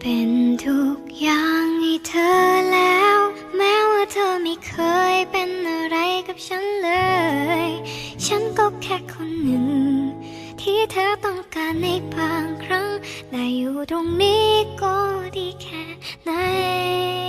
เป็นทุกอย่างให้เธอแล้ว แม้ว่าเธอไม่เคยเป็นอะไรกับฉันเลย ฉันก็แค่คนหนึ่ง ที่เธอต้องการในบางครั้งได้อยู่ตรงนี้ก็ดีแค่ไหน